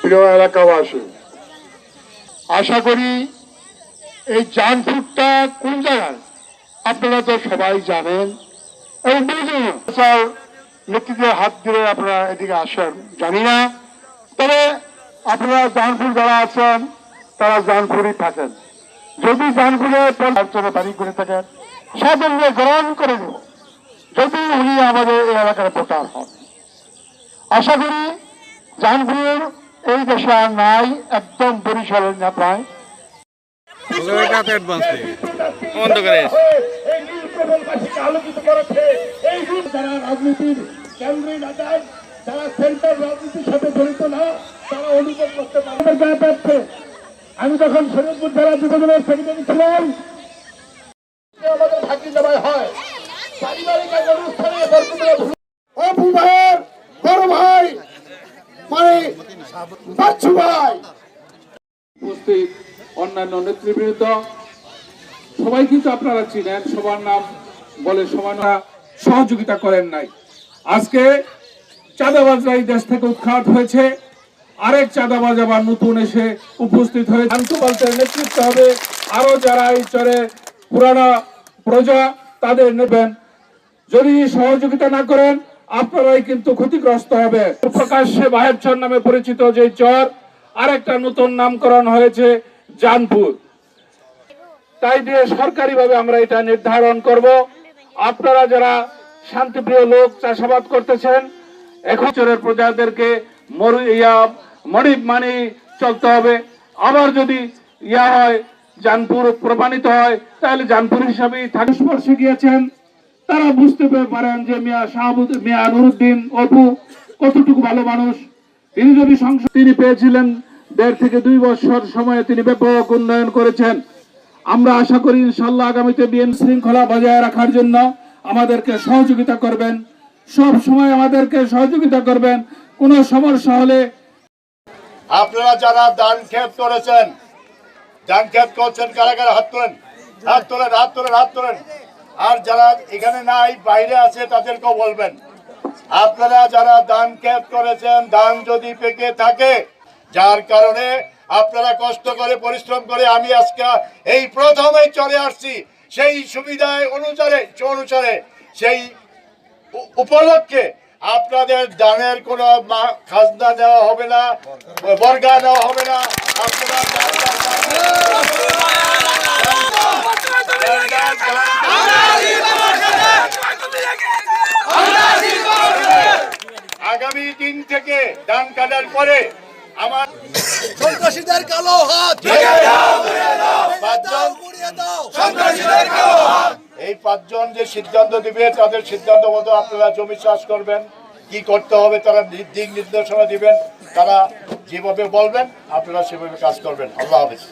প্রিয় এলাকাবাসী, আশা করি এই জানফুটটা কোন জায়গায়? আপনারা তো সবাই জানেন এবং বুঝুন স্যার নেতৃত্বের হাত ধরে আপনারা এদিকে আসেন, জানি না। তবে আপনারা জানপুর যারা আছেন, তারা জানপুরই থাকেন। যদি জানপুরে পরিবর্তনে বাড়ি করে থাকেন সাধারণে গ্রহণ করে দেব। যদি উনি আমাদের এই এলাকার ভোটার হন। আশা করি জানপুর এই দেশে আর নাই একদম বরিশালের না প্রায় ওইটাতে অ্যাডভান্স নেই বন্ধ করে এসে। এই নীলকমলবাসীকে আলোকিত করেছে এই যারা রাজনীতির কেন্দ্রীয় নেতায় যারা সেন্টার রাজনীতির সাথে জড়িত না তারা অনুভব করতে পারবে আমি যখন শরীরপুর জেলা যুবদলের সেক্রেটারি ছিলাম আমাদের ভাগ্যি জমায় হয়। অপু ভাইয়ের বড় মানে উপস্থিত অন্যান্য নেতৃবৃন্দ, সবাই কিন্তু আপনারা চিনেন, সবার নাম বলে সমানরা সহযোগিতা করেন নাই। আজকে চাঁদাবাজরা এই দেশ থেকে উৎখাত হয়েছে। আরেক চাঁদাবাজ আবার নতুন এসে উপস্থিত হয়ে আন্তপাল্টের নেতৃত্ব হবে আরও যারা এই চরে পুরানা প্রজা, তাদের নেবেন যদি সহযোগিতা না করেন আপনারাই কিন্তু ক্ষতিগ্রস্ত হবে। প্রকাশ্যে বাহেবচর নামে পরিচিত যে চর আরেকটা নতুন নামকরণ হয়েছে জানপুর। তাই দিয়ে সরকারিভাবে আমরা এটা নির্ধারণ করব। আপনারা যারা শান্তিপ্রিয় লোক চাষাবাদ করতেছেন এখন চরের প্রজাদেরকে মরু ইয়া মরিব মানি চলতে হবে। আবার যদি ইয়া হয় জানপুর প্রমাণিত হয় তাহলে জানপুর হিসাবেই থাকে স্পর্শে গিয়েছেন তারা বুঝতে পারেন যে মিয়া শাহাবুদ, মিয়া নুরুদ্দিন অপু কতটুকু ভালো মানুষ। তিনি যদি সংসদ তিনি পেয়েছিলেন দেড় থেকে দুই বছর সময়ে তিনি ব্যাপক উন্নয়ন করেছেন। আমরা আশা করি ইনশাল্লাহ আগামীতে বিএন শৃঙ্খলা বজায় রাখার জন্য আমাদেরকে সহযোগিতা করবেন। সব সময় আমাদেরকে সহযোগিতা করবেন। কোনো সমস্যা হলে আপনারা যারা দান খেত করেছেন দান খেত করছেন কারা কারা হাত তোলেন। হাত তোলেন হাত তোলেন হাত তোলেন। আর যারা এখানে নাই, বাইরে আছে, তাদেরকেও বলবেন। আপনারা যারা দান খেত করেছেন, দান যদি পেকে থাকে, যার কারণে আপনারা কষ্ট করে, পরিশ্রম করে আমি আজকে এই প্রথমে চলে আসছি। সেই সুবিধায় অনুসারে অনুসারে, সেই উপলক্ষে আপনাদের দানের কোনো খাজনা দেওয়া হবে না, বর্গা দেওয়া হবে না। আপনারা দান- দান- দান- দিন থেকে ধান কাটার পরে আমার সন্ত্রাসীদের কালো হাত। এই পাঁচজন যে সিদ্ধান্ত দিবে তাদের সিদ্ধান্ত মতো আপনারা জমি চাষ করবেন। কি করতে হবে তারা দিক নির্দেশনা দিবেন। তারা যেভাবে বলবেন আপনারা সেভাবে কাজ করবেন। আল্লাহ হাফিজ।